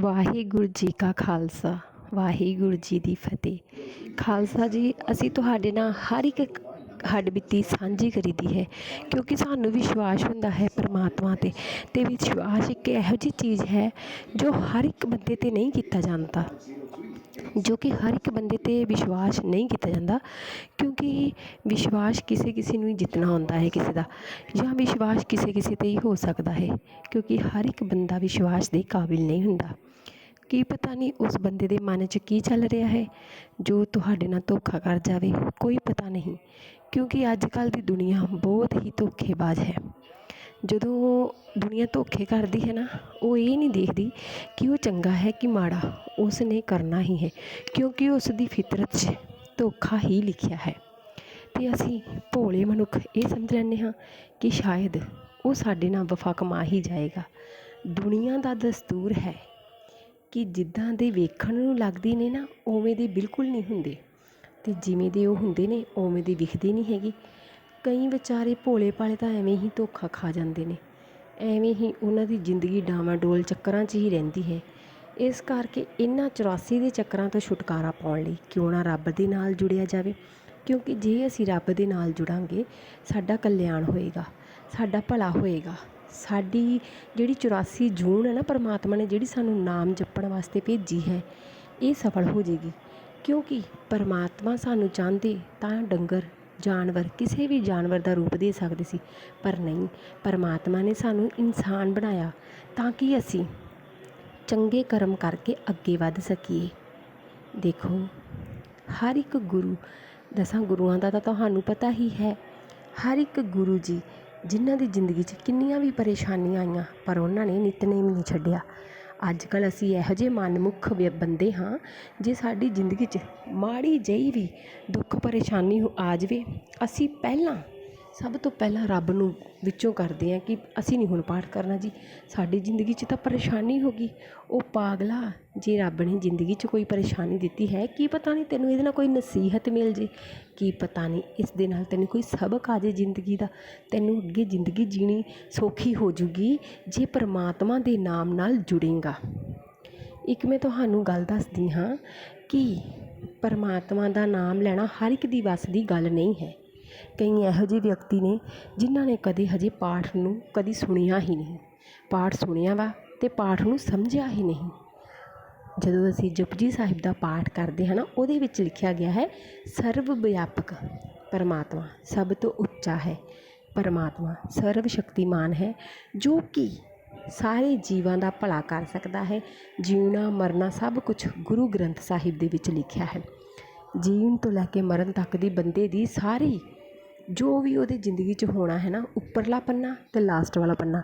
ਵਾਹਿਗੁਰੂ ਜੀ ਕਾ ਖਾਲਸਾ, ਵਾਹਿਗੁਰੂ ਜੀ ਦੀ ਫਤਿਹ। ਖਾਲਸਾ ਜੀ, ਅਸੀਂ ਤੁਹਾਡੇ ਨਾਲ ਹਰ ਇੱਕ ਹੱਡ ਬੀਤੀ ਸਾਂਝੀ ਕਰੀਦੀ ਹੈ, ਕਿਉਂਕਿ ਸਾਨੂੰ ਵਿਸ਼ਵਾਸ ਹੁੰਦਾ ਹੈ ਪਰਮਾਤਮਾ 'ਤੇ ਅਤੇ ਵਿਸ਼ਵਾਸ ਇੱਕ ਇਹੋ ਜਿਹੀ ਚੀਜ਼ ਹੈ ਜੋ ਹਰ ਇੱਕ ਬੰਦੇ 'ਤੇ ਨਹੀਂ ਕੀਤਾ ਜਾਂਦਾ। ਜੋ ਕਿ ਹਰ ਇੱਕ ਬੰਦੇ 'ਤੇ ਵਿਸ਼ਵਾਸ ਨਹੀਂ ਕੀਤਾ ਜਾਂਦਾ, ਕਿਉਂਕਿ ਵਿਸ਼ਵਾਸ ਕਿਸੇ ਕਿਸੇ ਨੂੰ ਹੀ ਜਿੱਤਣਾ ਹੁੰਦਾ ਹੈ ਕਿਸੇ ਦਾ, ਜਾਂ ਵਿਸ਼ਵਾਸ ਕਿਸੇ ਕਿਸੇ 'ਤੇ ਹੀ ਹੋ ਸਕਦਾ ਹੈ, ਕਿਉਂਕਿ ਹਰ ਇੱਕ ਬੰਦਾ ਵਿਸ਼ਵਾਸ ਦੇ ਕਾਬਿਲ ਨਹੀਂ ਹੁੰਦਾ। ਕੀ ਪਤਾ ਨਹੀਂ ਉਸ ਬੰਦੇ ਦੇ ਮਨ 'ਚ ਕੀ ਚੱਲ ਰਿਹਾ ਹੈ, ਜੋ ਤੁਹਾਡੇ ਨਾਲ ਧੋਖਾ ਕਰ ਜਾਵੇ, ਕੋਈ ਪਤਾ ਨਹੀਂ, ਕਿਉਂਕਿ ਅੱਜ ਕੱਲ੍ਹ ਦੀ ਦੁਨੀਆ ਬਹੁਤ ਹੀ ਧੋਖੇਬਾਜ਼ ਹੈ। ਜਦੋਂ ਦੁਨੀਆ ਧੋਖੇ ਕਰਦੀ ਹੈ ਨਾ, ਉਹ ਇਹ ਨਹੀਂ ਦੇਖਦੀ ਕਿ ਉਹ ਚੰਗਾ ਹੈ ਕਿ ਮਾੜਾ ਉਸ ਨੇ ਕਰਨਾ ਹੀ ਹੈ, ਕਿਉਂਕਿ ਉਸ ਦੀ ਫਿਤਰਤ 'ਚ ਧੋਖਾ ਹੀ ਲਿਖਿਆ ਹੈ। ਅਤੇ ਅਸੀਂ ਭੋਲੇ ਮਨੁੱਖ ਇਹ ਸਮਝ ਲੈਂਦੇ ਹਾਂ ਕਿ ਸ਼ਾਇਦ ਉਹ ਸਾਡੇ ਨਾਲ ਵਫਾ ਕਮਾ ਹੀ ਜਾਏਗਾ। ਦੁਨੀਆ ਦਾ ਦਸਤੂਰ ਹੈ ਕਿ ਜਿੱਦਾਂ ਦੇ ਵੇਖਣ ਨੂੰ ਲੱਗਦੇ ਨੇ ਨਾ, ਉਵੇਂ ਦੇ ਬਿਲਕੁਲ ਨਹੀਂ ਹੁੰਦੇ। ਅਤੇ ਜਿਵੇਂ ਦੇ ਉਹ ਹੁੰਦੇ ਨੇ, ਉਵੇਂ ਦੇ ਵਿਖਦੇ ਨਹੀਂ ਹੈਗੇ। ਕਈ ਵਿਚਾਰੇ ਭੋਲੇ ਭਾਲੇ ਤਾਂ ਐਵੇਂ ਹੀ ਧੋਖਾ ਖਾ ਜਾਂਦੇ ਨੇ। ਐਵੇਂ ਹੀ ਉਹਨਾਂ ਦੀ ਜ਼ਿੰਦਗੀ ਡਾਵਾਂਡੋਲ ਚੱਕਰਾਂ 'ਚ ਹੀ ਰਹਿੰਦੀ ਹੈ। ਇਸ ਕਰਕੇ ਇਹਨਾਂ 84 ਦੇ ਚੱਕਰਾਂ ਤੋਂ ਛੁਟਕਾਰਾ ਪਾਉਣ ਲਈ ਕਿਉਂ ਨਾ ਰੱਬ ਦੇ ਨਾਲ ਜੁੜਿਆ ਜਾਵੇ? ਕਿਉਂਕਿ ਜੇ ਅਸੀਂ ਰੱਬ ਦੇ ਨਾਲ ਜੁੜਾਂਗੇ, ਸਾਡਾ ਕਲਿਆਣ ਹੋਏਗਾ, ਸਾਡਾ ਭਲਾ ਹੋਏਗਾ। ਸਾਡੀ ਜਿਹੜੀ 84 ਜੂਨ ਹੈ ਨਾ ਪਰਮਾਤਮਾ ਨੇ ਜਿਹੜੀ ਸਾਨੂੰ ਨਾਮ ਜਪਣ ਵਾਸਤੇ ਭੇਜੀ ਹੈ, ਇਹ ਸਫਲ ਹੋ ਜਾਏਗੀ ਕਿਉਂਕਿ ਪਰਮਾਤਮਾ ਸਾਨੂੰ ਚਾਹੁੰਦੇ ਤਾਂ ਡੰਗਰ ਜਾਨਵਰ, ਕਿਸੇ ਵੀ ਜਾਨਵਰ ਦਾ ਰੂਪ ਦੇ ਸਕਦੇ ਸੀ, ਪਰ ਨਹੀਂ। ਪਰਮਾਤਮਾ ਨੇ ਸਾਨੂੰ ਇਨਸਾਨ ਬਣਾਇਆ ਤਾਂ ਕਿ ਅਸੀਂ ਚੰਗੇ ਕਰਮ ਕਰਕੇ ਅੱਗੇ ਵੱਧ ਸਕੀਏ। ਦੇਖੋ, ਹਰ ਇੱਕ ਗੁਰੂ, ਦਸਾਂ ਗੁਰੂਆਂ ਦਾ ਤਾਂ ਤੁਹਾਨੂੰ ਪਤਾ ਹੀ ਹੈ, ਹਰ ਇੱਕ ਗੁਰੂ ਜੀ ਜਿਨ੍ਹਾਂ ਦੀ ਜ਼ਿੰਦਗੀ 'ਚ ਕਿੰਨੀਆਂ ਵੀ ਪਰੇਸ਼ਾਨੀਆਂ ਆਈਆਂ, ਪਰ ਉਹਨਾਂ ਨੇ ਨਿਤਨੇਮ ਨਹੀਂ ਛੱਡਿਆ। ਅੱਜ ਕੱਲ੍ਹ ਅਸੀਂ ਇਹੋ ਜਿਹੇ ਮਨਮੁੱਖ ਵੇ- ਬੰਦੇ ਹਾਂ ਜੇ ਸਾਡੀ ਜ਼ਿੰਦਗੀ 'ਚ ਮਾੜੀ ਜਿਹੀ ਵੀ ਦੁੱਖ ਪਰੇਸ਼ਾਨੀ ਆ ਜਾਵੇ, ਅਸੀਂ ਪਹਿਲਾਂ ਸਭ ਤੋਂ ਪਹਿਲਾਂ ਰੱਬ ਨੂੰ ਵਿੱਚੋਂ ਕਰਦੇ ਹਾਂ ਕਿ ਅਸੀਂ ਨਹੀਂ ਹੁਣ ਪਾਠ ਕਰਨਾ ਜੀ। ਸਾਡੀ ਜ਼ਿੰਦਗੀ 'ਚ ਤਾਂ ਪਰੇਸ਼ਾਨੀ ਹੋ ਗਈ। ਉਹ ਪਾਗਲਾ ਜੇ ਰੱਬ ਨੇ ਜ਼ਿੰਦਗੀ 'ਚ ਕੋਈ ਪਰੇਸ਼ਾਨੀ ਦਿੱਤੀ ਹੈ, ਕੀ ਪਤਾ ਨਹੀਂ ਤੈਨੂੰ ਇਹਦੇ ਨਾਲ ਕੋਈ ਨਸੀਹਤ ਮਿਲ ਜੇ। ਕੀ ਪਤਾ ਨਹੀਂ ਇਸ ਦੇ ਨਾਲ ਤੈਨੂੰ ਕੋਈ ਸਬਕ ਆ ਜੇ ਜ਼ਿੰਦਗੀ ਦਾ। ਤੈਨੂੰ ਅੱਗੇ ਜ਼ਿੰਦਗੀ ਜੀਣੀ ਸੌਖੀ ਹੋ ਜੂਗੀ ਜੇ ਪਰਮਾਤਮਾ ਦੇ ਨਾਮ ਨਾਲ ਜੁੜੇਗਾ। ਇੱਕ ਮੈਂ ਤੁਹਾਨੂੰ ਗੱਲ ਦੱਸਦੀ ਹਾਂ ਕਿ ਪਰਮਾਤਮਾ ਦਾ ਨਾਮ ਲੈਣਾ ਹਰ ਇੱਕ ਦੀ ਵੱਸ ਦੀ ਗੱਲ ਨਹੀਂ ਹੈ। ਕਈ ਇਹੋ ਜਿਹੇ ਵਿਅਕਤੀ ਨੇ ਜਿਨ੍ਹਾਂ ਨੇ ਕਦੇ ਹਜੇ ਪਾਠ ਨੂੰ ਕਦੀ ਸੁਣਿਆ ਹੀ ਨਹੀਂ। ਪਾਠ ਸੁਣਿਆ ਵਾ ਅਤੇ ਪਾਠ ਨੂੰ ਸਮਝਿਆ ਹੀ ਨਹੀਂ। ਜਦੋਂ ਅਸੀਂ ਜਪਜੀ ਸਾਹਿਬ ਦਾ ਪਾਠ ਕਰਦੇ ਹਾਂ ਨਾ, ਉਹਦੇ ਵਿੱਚ ਲਿਖਿਆ ਗਿਆ ਹੈ, ਸਰਵ ਵਿਆਪਕ ਪਰਮਾਤਮਾ ਸਭ ਤੋਂ ਉੱਚਾ ਹੈ। ਪਰਮਾਤਮਾ ਸਰਵ ਸ਼ਕਤੀਮਾਨ ਹੈ, ਜੋ ਕਿ ਸਾਰੇ ਜੀਵਾਂ ਦਾ ਭਲਾ ਕਰ ਸਕਦਾ ਹੈ। ਜੀਉਣਾ, ਮਰਨਾ ਸਭ ਕੁਝ ਗੁਰੂ ਗ੍ਰੰਥ ਸਾਹਿਬ ਦੇ ਵਿੱਚ ਲਿਖਿਆ ਹੈ। ਜੀਣ ਤੋਂ ਲੈ ਕੇ ਮਰਨ ਤੱਕ ਦੀ ਬੰਦੇ ਦੀ ਸਾਰੀ ਜੋ ਵੀ ਉਹਦੀ ਜ਼ਿੰਦਗੀ 'ਚ ਹੋਣਾ ਹੈ ਨਾ, ਉੱਪਰਲਾ ਪੰਨਾ ਅਤੇ ਲਾਸਟ ਵਾਲਾ ਪੰਨਾ,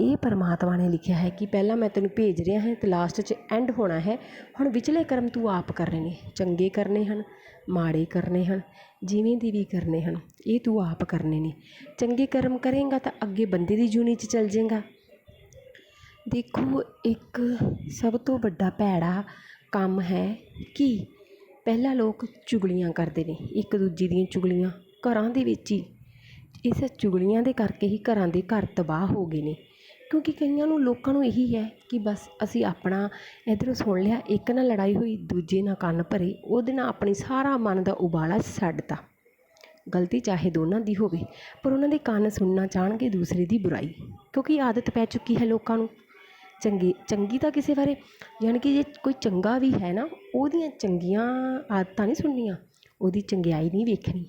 ਇਹ ਪਰਮਾਤਮਾ ਨੇ ਲਿਖਿਆ ਹੈ ਕਿ ਪਹਿਲਾਂ ਮੈਂ ਤੈਨੂੰ ਭੇਜ ਰਿਹਾ ਹੈ ਅਤੇ ਲਾਸਟ 'ਚ ਐਂਡ ਹੋਣਾ ਹੈ। ਹੁਣ ਵਿਚਲੇ ਕਰਮ ਤੂੰ ਆਪ ਕਰਨੇ ਨੇ, ਚੰਗੇ ਕਰਨੇ ਹਨ, ਮਾੜੇ ਕਰਨੇ ਹਨ, ਜਿਵੇਂ ਦੇ ਵੀ ਕਰਨੇ ਹਨ, ਇਹ ਤੂੰ ਆਪ ਕਰਨੇ ਨੇ। ਚੰਗੇ ਕਰਮ ਕਰੇਂਗਾ ਤਾਂ ਅੱਗੇ ਬੰਦੇ ਦੀ ਜੂਨੀ 'ਚ ਚੱਲ ਜਾਏਗਾ ਦੇਖੋ, ਇੱਕ ਸਭ ਤੋਂ ਵੱਡਾ ਭੈੜਾ ਕੰਮ ਹੈ ਕਿ ਪਹਿਲਾਂ ਲੋਕ ਚੁਗਲੀਆਂ ਕਰਦੇ ਨੇ, ਇੱਕ ਦੂਜੇ ਦੀਆਂ ਚੁਗਲੀਆਂ ਘਰਾਂ ਦੇ ਵਿੱਚ ਹੀ। ਇਸ ਚੁਗਲੀਆਂ ਦੇ ਕਰਕੇ ਹੀ ਘਰਾਂ ਦੇ ਘਰ ਤਬਾਹ ਹੋ ਗਏ ਨੇ। ਕਿਉਂਕਿ ਕਈਆਂ ਨੂੰ, ਲੋਕਾਂ ਨੂੰ ਇਹੀ ਹੈ ਕਿ ਬਸ ਅਸੀਂ ਆਪਣਾ ਇੱਧਰੋਂ ਸੁਣ ਲਿਆ, ਇੱਕ ਨਾਲ ਲੜਾਈ ਹੋਈ, ਦੂਜੇ ਨਾਲ ਕੰਨ ਭਰੇ, ਉਹਦੇ ਨਾਲ ਆਪਣੀ ਸਾਰਾ ਮਨ ਦਾ ਉਬਾਲਾ ਛੱਡ ਤਾ ਗਲਤੀ ਚਾਹੇ ਦੋਨਾਂ ਦੀ ਹੋਵੇ, ਪਰ ਉਹਨਾਂ ਦੇ ਕੰਨ ਸੁਣਨਾ ਚਾਹਣਗੇ ਦੂਸਰੇ ਦੀ ਬੁਰਾਈ, ਕਿਉਂਕਿ ਆਦਤ ਪੈ ਚੁੱਕੀ ਹੈ ਲੋਕਾਂ ਨੂੰ। ਚੰਗੀ ਚੰਗੀ ਤਾਂ ਕਿਸੇ ਬਾਰੇ, ਯਾਨੀ ਕਿ ਜੇ ਕੋਈ ਚੰਗਾ ਵੀ ਹੈ ਨਾ, ਉਹਦੀਆਂ ਚੰਗੀਆਂ ਆਦਤਾਂ ਨਹੀਂ ਸੁਣਨੀਆਂ, ਉਹਦੀ ਚੰਗਿਆਈ ਨਹੀਂ ਵੇਖਣੀ।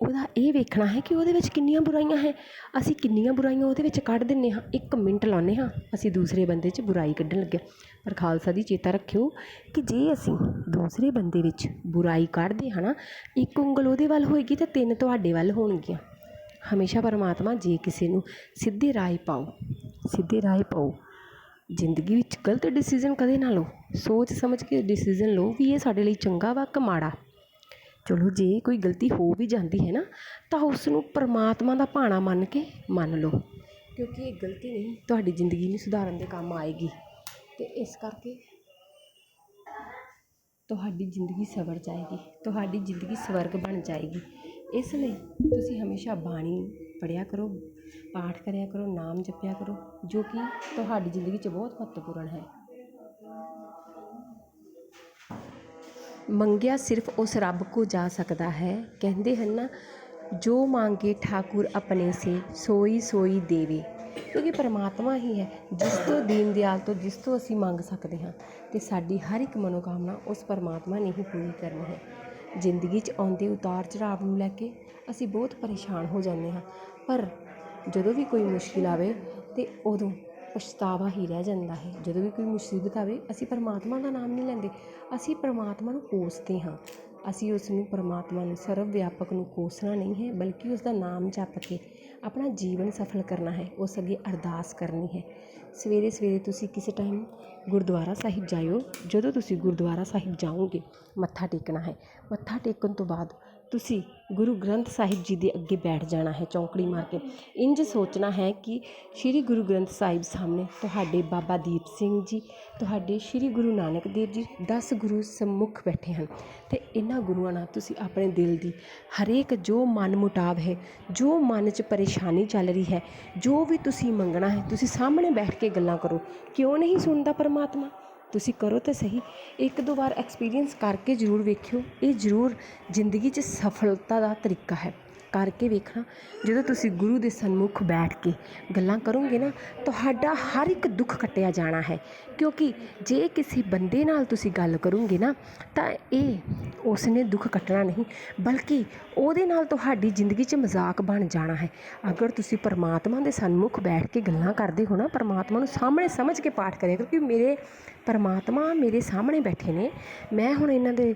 ਉਹਦਾ ਇਹ ਵੇਖਣਾ ਹੈ ਕਿ ਉਹਦੇ ਵਿੱਚ ਕਿੰਨੀਆਂ ਬੁਰਾਈਆਂ ਹੈ। ਅਸੀਂ ਕਿੰਨੀਆਂ ਬੁਰਾਈਆਂ ਉਹਦੇ ਵਿੱਚ ਕੱਢ ਦਿੰਦੇ ਹਾਂ। ਇੱਕ ਮਿੰਟ ਲਾਉਂਦੇ ਹਾਂ। ਅਸੀਂ ਦੂਸਰੇ ਬੰਦੇ 'ਚ ਬੁਰਾਈ ਕੱਢਣ ਲੱਗੇ ਪਰ ਖਾਲਸਾ ਦੀ ਚੇਤਾ ਰੱਖਿਓ ਕਿ ਜੇ ਅਸੀਂ ਦੂਸਰੇ ਬੰਦੇ ਵਿੱਚ ਬੁਰਾਈ ਕੱਢਦੇ ਹਾਂ ਨਾ, ਇੱਕ ਉਂਗਲ ਉਹਦੇ ਵੱਲ ਹੋਏਗੀ ਤਾਂ ਤਿੰਨ ਤੁਹਾਡੇ ਵੱਲ ਹੋਣਗੀਆਂ। ਹਮੇਸ਼ਾ ਪਰਮਾਤਮਾ ਜੇ ਕਿਸੇ ਨੂੰ ਸਿੱਧੇ ਰਾਹ ਪਾਓ, ਸਿੱਧੇ ਰਾਹ ਪਾਓ, ਜ਼ਿੰਦਗੀ ਵਿੱਚ ਗਲਤ ਡਿਸੀਜਨ ਕਦੇ ਨਾ ਲਓ। ਸੋਚ ਸਮਝ ਕੇ ਡਿਸੀਜਨ ਲਓ ਵੀ ਇਹ ਸਾਡੇ ਲਈ ਚੰਗਾ ਵਾ ਕਿ ਮਾੜਾ। ਚਲੋ ਜੇ ਕੋਈ ਗਲਤੀ ਹੋ ਵੀ ਜਾਂਦੀ ਹੈ ਨਾ, ਤਾਂ ਉਸ ਨੂੰ ਪਰਮਾਤਮਾ ਦਾ ਭਾਣਾ ਮੰਨ ਕੇ ਮੰਨ ਲਓ। ਕਿਉਂਕਿ ਇਹ ਗਲਤੀ ਨਹੀਂ, ਤੁਹਾਡੀ ਜ਼ਿੰਦਗੀ ਨੂੰ ਸੁਧਾਰਨ ਦੇ ਕੰਮ ਆਏਗੀ। ਅਤੇ ਇਸ ਕਰਕੇ ਤੁਹਾਡੀ ਜ਼ਿੰਦਗੀ ਸਵਰ ਜਾਏਗੀ, ਤੁਹਾਡੀ ਜ਼ਿੰਦਗੀ ਸਵਰਗ ਬਣ ਜਾਏਗੀ। ਇਸ ਲਈ ਤੁਸੀਂ ਹਮੇਸ਼ਾ ਬਾਣੀ ਪੜ੍ਹਿਆ ਕਰੋ, ਪਾਠ ਕਰਿਆ ਕਰੋ, ਨਾਮ ਜਪਿਆ ਕਰੋ, ਜੋ ਕਿ ਤੁਹਾਡੀ ਜ਼ਿੰਦਗੀ 'ਚ ਬਹੁਤ ਮਹੱਤਵਪੂਰਨ ਹੈ। ਮੰਗਿਆ ਸਿਰਫ ਉਸ ਰੱਬ ਕੋ ਜਾ ਸਕਦਾ ਹੈ। ਕਹਿੰਦੇ ਹਨ ਨਾ, ਜੋ ਮੰਗੇ ਠਾਕੁਰ ਆਪਣੇ ਸੇ, ਸੋਈ ਸੋਈ ਦੇਵੇ। ਕਿਉਂਕਿ ਪਰਮਾਤਮਾ ਹੀ ਹੈ, ਜਿਸ ਤੋਂ ਦੀਨ ਦਿਆਲ ਤੋਂ, ਜਿਸ ਤੋਂ ਅਸੀਂ ਮੰਗ ਸਕਦੇ ਹਾਂ ਅਤੇ ਸਾਡੀ ਹਰ ਇੱਕ ਮਨੋਕਾਮਨਾ ਉਸ ਪਰਮਾਤਮਾ ਨੇ ਹੀ ਪੂਰੀ ਕਰਨੀ ਹੈ। ਜ਼ਿੰਦਗੀ 'ਚ ਆਉਂਦੇ ਉਤਾਰ ਚੜਾਵ ਨੂੰ ਲੈ ਕੇ ਅਸੀਂ ਬਹੁਤ ਪਰੇਸ਼ਾਨ ਹੋ ਜਾਂਦੇ ਹਾਂ, ਪਰ ਜਦੋਂ ਵੀ ਕੋਈ ਮੁਸ਼ਕਿਲ ਆਵੇ, ਤਾਂ ਉਦੋਂ ਪਛਤਾਵਾ ਹੀ ਰਹਿ ਜਾਂਦਾ ਹੈ। ਜਦੋਂ ਵੀ ਕੋਈ ਮੁਸੀਬਤ ਆਵੇ, ਅਸੀਂ ਪਰਮਾਤਮਾ ਦਾ ਨਾਮ ਨਹੀਂ ਲੈਂਦੇ। ਅਸੀਂ ਪਰਮਾਤਮਾ ਨੂੰ ਕੋਸਦੇ ਹਾਂ। ਅਸੀਂ ਉਸ ਨੂੰ ਪਰਮਾਤਮਾ ਨੂੰ ਸਰਵ ਵਿਆਪਕ ਨੂੰ ਕੋਸਣਾ ਨਹੀਂ ਹੈ, ਬਲਕਿ ਉਸ ਦਾ ਨਾਮ ਜਪ ਕੇ ਆਪਣਾ ਜੀਵਨ ਸਫਲ ਕਰਨਾ ਹੈ। ਉਸ ਅੱਗੇ ਅਰਦਾਸ ਕਰਨੀ ਹੈ। ਸਵੇਰੇ ਸਵੇਰੇ ਤੁਸੀਂ ਕਿਸੇ ਟਾਈਮ ਗੁਰਦੁਆਰਾ ਸਾਹਿਬ ਜਾਇਓ। ਜਦੋਂ ਤੁਸੀਂ ਗੁਰਦੁਆਰਾ ਸਾਹਿਬ ਜਾਓਗੇ, ਮੱਥਾ ਟੇਕਣਾ ਹੈ। ਮੱਥਾ ਟੇਕਣ ਤੋਂ ਬਾਅਦ ਤੁਸੀਂ ਗੁਰੂ ਗ੍ਰੰਥ ਸਾਹਿਬ ਜੀ ਦੇ ਅੱਗੇ ਬੈਠ ਜਾਣਾ ਹੈ, ਚੌਂਕੜੀ ਮਾਰ ਕੇ। ਇੰਝ ਸੋਚਣਾ ਹੈ ਕਿ ਸ੍ਰੀ ਗੁਰੂ ਗ੍ਰੰਥ ਸਾਹਿਬ ਸਾਹਮਣੇ ਤੁਹਾਡੇ ਬਾਬਾ ਦੀਪ ਸਿੰਘ ਜੀ, ਤੁਹਾਡੇ ਸ੍ਰੀ ਗੁਰੂ ਨਾਨਕ ਦੇਵ ਜੀ ਦਸ ਗੁਰੂ ਸੰਮੁਖ ਬੈਠੇ ਹਨ। ਅਤੇ ਇਹਨਾਂ ਗੁਰੂਆਂ ਨਾਲ ਤੁਸੀਂ ਆਪਣੇ ਦਿਲ ਦੀ ਹਰੇਕ ਜੋ ਮਨ ਮੁਟਾਵ ਹੈ, ਜੋ ਮਨ 'ਚ ਪਰੇਸ਼ਾਨੀ ਚੱਲ ਰਹੀ ਹੈ, ਜੋ ਵੀ ਤੁਸੀਂ ਮੰਗਣਾ ਹੈ, ਤੁਸੀਂ ਸਾਹਮਣੇ ਬੈਠ ਕੇ ਗੱਲਾਂ ਕਰੋ। ਕਿਉਂ ਨਹੀਂ ਸੁਣਦਾ ਪਰਮਾਤਮਾ? ਤੁਸੀਂ ਕਰੋ ਤਾਂ ਸਹੀ। ਇੱਕ ਦੋ ਵਾਰ ਐਕਸਪੀਰੀਅੰਸ ਕਰਕੇ ਜ਼ਰੂਰ ਵੇਖਿਓ। ਇਹ ਜ਼ਰੂਰ ਜ਼ਿੰਦਗੀ 'ਚ ਸਫਲਤਾ ਦਾ ਤਰੀਕਾ ਹੈ। ਕਰਕੇ ਵੇਖਣਾ, ਜਦੋਂ ਤੁਸੀਂ ਗੁਰੂ ਦੇ ਸਨਮੁਖ ਬੈਠ ਕੇ ਗੱਲਾਂ ਕਰੋਗੇ ਨਾ, ਤੁਹਾਡਾ ਹਰ ਇੱਕ ਦੁੱਖ ਕੱਟਿਆ ਜਾਣਾ ਹੈ। ਕਿਉਂਕਿ ਜੇ ਕਿਸੇ ਬੰਦੇ ਨਾਲ ਤੁਸੀਂ ਗੱਲ ਕਰੋਗੇ ਨਾ, ਤਾਂ ਇਹ ਉਸ ਨੇ ਦੁੱਖ ਕੱਟਣਾ ਨਹੀਂ, ਬਲਕਿ ਉਹਦੇ ਨਾਲ ਤੁਹਾਡੀ ਜ਼ਿੰਦਗੀ 'ਚ ਮਜ਼ਾਕ ਬਣ ਜਾਣਾ ਹੈ। ਅਗਰ ਤੁਸੀਂ ਪਰਮਾਤਮਾ ਦੇ ਸਨਮੁਖ ਬੈਠ ਕੇ ਗੱਲਾਂ ਕਰਦੇ ਹੋ ਨਾ, ਪਰਮਾਤਮਾ ਨੂੰ ਸਾਹਮਣੇ ਸਮਝ ਕੇ ਪਾਠ ਕਰਿਆ ਕਿਉਂਕਿ ਮੇਰੇ ਪਰਮਾਤਮਾ ਮੇਰੇ ਸਾਹਮਣੇ ਬੈਠੇ ਨੇ। ਮੈਂ ਹੁਣ ਇਹਨਾਂ ਦੇ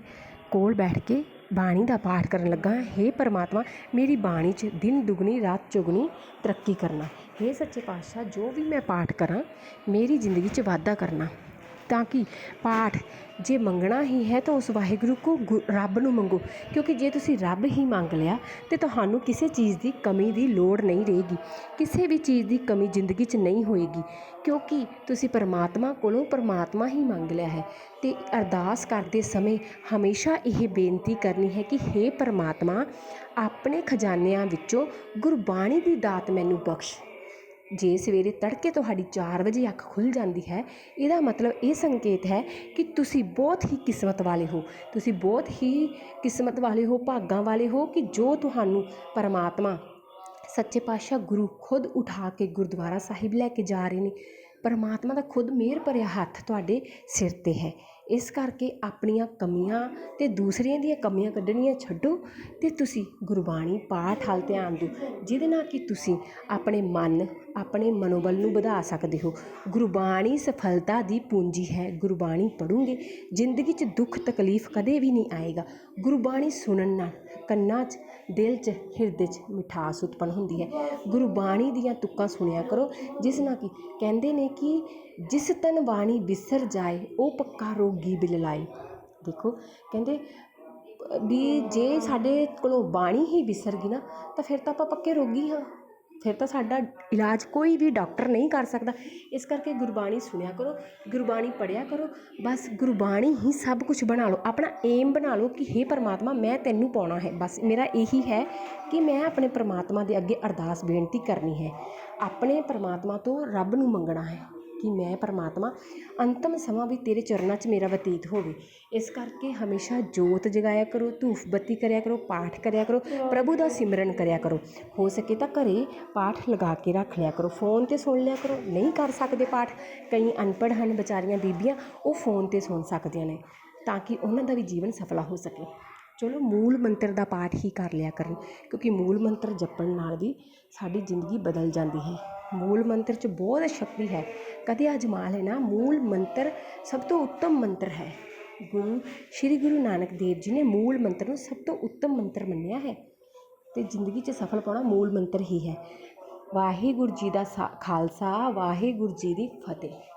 ਕੋਲ ਬੈਠ ਕੇ ਬਾਣੀ ਦਾ ਪਾਠ ਕਰਨ ਲੱਗਾ ਹੇ। ਪਰਮਾਤਮਾ, ਮੇਰੀ ਬਾਣੀ 'ਚ ਦਿਨ ਦੁਗਣੀ, ਰਾਤ ਚੁਗਣੀ, ਤਰੱਕੀ ਕਰਨਾ। ਹੇ ਸੱਚੇ ਪਾਤਸ਼ਾਹ, ਜੋ ਵੀ ਮੈਂ ਪਾਠ ਕਰਾਂ, ਮੇਰੀ ਜ਼ਿੰਦਗੀ 'ਚ ਵਾਧਾ ਕਰਨਾ। ਤਾਂ ਕਿ ਪਾਠ ਜੇ ਮੰਗਣਾ ਹੀ ਹੈ ਤਾਂ ਉਸ ਵਾਹਿਗੁਰੂ ਕੋ ਗੁ- ਰੱਬ ਨੂੰ ਮੰਗੋ। ਕਿਉਂਕਿ ਜੇ ਤੁਸੀਂ ਰੱਬ ਹੀ ਮੰਗ ਲਿਆ, ਤਾਂ ਤੁਹਾਨੂੰ ਕਿਸੇ ਚੀਜ਼ ਦੀ ਕਮੀ ਦੀ ਲੋੜ ਨਹੀਂ ਰਹੇਗੀ। ਕਿਸੇ ਵੀ ਚੀਜ਼ ਦੀ ਕਮੀ ਜ਼ਿੰਦਗੀ 'ਚ ਨਹੀਂ ਹੋਏਗੀ। ਕਿਉਂਕਿ ਤੁਸੀਂ ਪਰਮਾਤਮਾ ਕੋਲੋਂ ਪਰਮਾਤਮਾ ਹੀ ਮੰਗ ਲਿਆ ਹੈ। ਅਤੇ ਅਰਦਾਸ ਕਰਦੇ ਸਮੇਂ ਹਮੇਸ਼ਾ ਇਹ ਬੇਨਤੀ ਕਰਨੀ ਹੈ ਕਿ हे ਪਰਮਾਤਮਾ, ਆਪਣੇ ਖਜ਼ਾਨਿਆਂ ਵਿੱਚੋਂ ਗੁਰਬਾਣੀ ਦੀ ਦਾਤ ਮੈਨੂੰ ਬਖਸ਼। ਜੇ ਸਵੇਰੇ ਤੜਕੇ ਤੁਹਾਡੀ 4 ਵਜੇ ਅੱਖ ਖੁੱਲ੍ਹ ਜਾਂਦੀ ਹੈ, ਇਹਦਾ ਮਤਲਬ ਇਹ ਸੰਕੇਤ ਹੈ ਕਿ ਤੁਸੀਂ ਬਹੁਤ ਹੀ ਕਿਸਮਤ ਵਾਲੇ ਹੋ। ਤੁਸੀਂ ਬਹੁਤ ਹੀ ਕਿਸਮਤ ਵਾਲੇ ਹੋ, ਭਾਗਾਂ ਵਾਲੇ ਹੋ ਕਿ ਜੋ ਤੁਹਾਨੂੰ ਪਰਮਾਤਮਾ, ਸੱਚੇ ਪਾਤਸ਼ਾਹ, ਗੁਰੂ ਖੁਦ ਉਠਾ ਕੇ ਗੁਰਦੁਆਰਾ ਸਾਹਿਬ ਲੈ ਕੇ ਜਾ ਰਹੇ ਨੇ। ਪਰਮਾਤਮਾ ਦਾ ਖੁਦ ਮਿਹਰ ਭਰਿਆ ਹੱਥ ਤੁਹਾਡੇ ਸਿਰ ਤੇ ਹੈ। ਇਸ ਕਰਕੇ ਆਪਣੀਆਂ ਕਮੀਆਂ ਅਤੇ ਦੂਸਰਿਆਂ ਦੀਆਂ ਕਮੀਆਂ ਕੱਢਣੀਆਂ ਛੱਡੋ ਅਤੇ ਤੁਸੀਂ ਗੁਰਬਾਣੀ ਪਾਠ ਹਾਲ ਧਿਆਨ ਦਿਓ, ਜਿਹਦੇ ਨਾਲ ਕਿ ਤੁਸੀਂ ਆਪਣੇ ਮਨ, ਆਪਣੇ ਮਨੋਬਲ ਨੂੰ ਵਧਾ ਸਕਦੇ ਹੋ। ਗੁਰਬਾਣੀ ਸਫਲਤਾ ਦੀ ਪੂੰਜੀ ਹੈ, ਗੁਰਬਾਣੀ ਪੜੋਗੇ ਜ਼ਿੰਦਗੀ 'ਚ ਦੁੱਖ ਤਕਲੀਫ ਕਦੇ ਵੀ ਨਹੀਂ ਆਏਗਾ। ਗੁਰਬਾਣੀ ਸੁਣਨ ਨਾਲ ਕੰਨਾਂ 'ਚ, ਦਿਲ 'ਚ, ਹਿਰਦੇ 'ਚ ਮਿਠਾਸ ਉਤਪੰਨ ਹੁੰਦੀ ਹੈ। ਗੁਰਬਾਣੀ ਦੀਆਂ ਤੁਕਾਂ ਸੁਣਿਆ ਕਰੋ, ਜਿਸ ਨਾਲ ਕਿ ਕਹਿੰਦੇ ਨੇ ਕਿ ਜਿਸ ਤਨ ਬਾਣੀ ਵਿਸਰ ਜਾਏ, ਉਹ ਪੱਕਾ ਰੋਗੀ ਬਿਲ ਲਾਈ ਦੇਖੋ, ਕਹਿੰਦੇ, ਵੀ ਜੇ ਸਾਡੇ ਕੋਲੋਂ ਬਾਣੀ ਹੀ ਵਿਸਰ ਗਈ ਨਾ, ਤਾਂ ਫਿਰ ਤਾਂ ਆਪਾਂ ਪੱਕੇ ਰੋਗੀ ਹਾਂ। ਫਿਰ ਤਾਂ ਸਾਡਾ ਇਲਾਜ ਕੋਈ ਵੀ ਡਾਕਟਰ ਨਹੀਂ ਕਰ ਸਕਦਾ। ਇਸ ਕਰਕੇ ਗੁਰਬਾਣੀ ਸੁਣਿਆ ਕਰੋ, ਗੁਰਬਾਣੀ ਪੜ੍ਹਿਆ ਕਰੋ, ਬਸ ਗੁਰਬਾਣੀ ਹੀ ਸਭ ਕੁਝ ਬਣਾ ਲਓ। ਆਪਣਾ ਏਮ ਬਣਾ ਲਓ ਕਿ हे ਪਰਮਾਤਮਾ, ਮੈਂ ਤੈਨੂੰ ਪਾਉਣਾ ਹੈ। ਬਸ ਮੇਰਾ ਇਹੀ ਹੈ ਕਿ ਮੈਂ ਆਪਣੇ ਪਰਮਾਤਮਾ ਦੇ ਅੱਗੇ ਅਰਦਾਸ ਬੇਨਤੀ ਕਰਨੀ ਹੈ। ਆਪਣੇ ਪਰਮਾਤਮਾ ਤੋਂ ਰੱਬ ਨੂੰ ਮੰਗਣਾ ਹੈ। ਕਿ ਮੈਂ ਪਰਮਾਤਮਾ, ਅੰਤਮ ਸਮਾਂ ਵੀ ਤੇਰੇ ਚਰਨਾਂ 'ਚ ਮੇਰਾ ਬਤੀਤ ਹੋਵੇ। ਇਸ ਕਰਕੇ ਹਮੇਸ਼ਾ ਜੋਤ ਜਗਾਇਆ ਕਰੋ, ਧੂਫ ਬੱਤੀ ਕਰਿਆ ਕਰੋ, ਪਾਠ ਕਰਿਆ ਕਰੋ, ਪ੍ਰਭੂ ਦਾ ਸਿਮਰਨ ਕਰਿਆ ਕਰੋ। ਹੋ ਸਕੇ ਤਾਂ ਘਰੇ ਪਾਠ ਲਗਾ ਕੇ ਰੱਖ ਲਿਆ ਕਰੋ। ਫੋਨ ਤੇ ਸੁਣ ਲਿਆ ਕਰੋ। ਨਹੀਂ ਕਰ ਸਕਦੇ ਪਾਠ। ਕਈ ਅਨਪੜ੍ਹ ਹਨ ਵਿਚਾਰੀਆਂ ਬੀਬੀਆਂ, ਉਹ ਫੋਨ ਤੇ ਸੁਣ ਸਕਦੀਆਂ ਨੇ, ਤਾਂ ਕਿ ਉਹਨਾਂ ਦਾ ਵੀ ਜੀਵਨ ਸਫਲਾ ਹੋ ਸਕੇ। ਚਲੋ ਮੂਲ ਮੰਤਰ ਦਾ ਪਾਠ ਹੀ ਕਰ ਲਿਆ ਕਰਨ, ਕਿਉਂਕਿ ਮੂਲ ਮੰਤਰ ਜਪਣ ਨਾਲ ਵੀ ਸਾਡੀ ਜ਼ਿੰਦਗੀ ਬਦਲ ਜਾਂਦੀ ਹੈ। ਮੂਲ ਮੰਤਰ 'ਚ ਬਹੁਤ ਸ਼ਕਤੀ ਹੈ। ਕਦੇ ਅਜਮਾ ਲੈਣਾ ਮੂਲ ਮੰਤਰ ਸਭ ਤੋਂ ਉੱਤਮ ਮੰਤਰ ਹੈ। ਗੁਰੂ, ਸ਼੍ਰੀ ਗੁਰੂ ਨਾਨਕ ਦੇਵ ਜੀ ਨੇ ਮੂਲ ਮੰਤਰ ਨੂੰ ਸਭ ਤੋਂ ਉੱਤਮ ਮੰਤਰ ਮੰਨਿਆ ਹੈ ਅਤੇ ਜ਼ਿੰਦਗੀ 'ਚ ਸਫਲ ਪਾਉਣਾ ਮੂਲ ਮੰਤਰ ਹੀ ਹੈ। ਵਾਹਿਗੁਰੂ ਜੀ ਦਾ ਸਾ- ਖਾਲਸਾ, ਵਾਹਿਗੁਰੂ ਜੀ ਦੀ ਫਤਿਹ।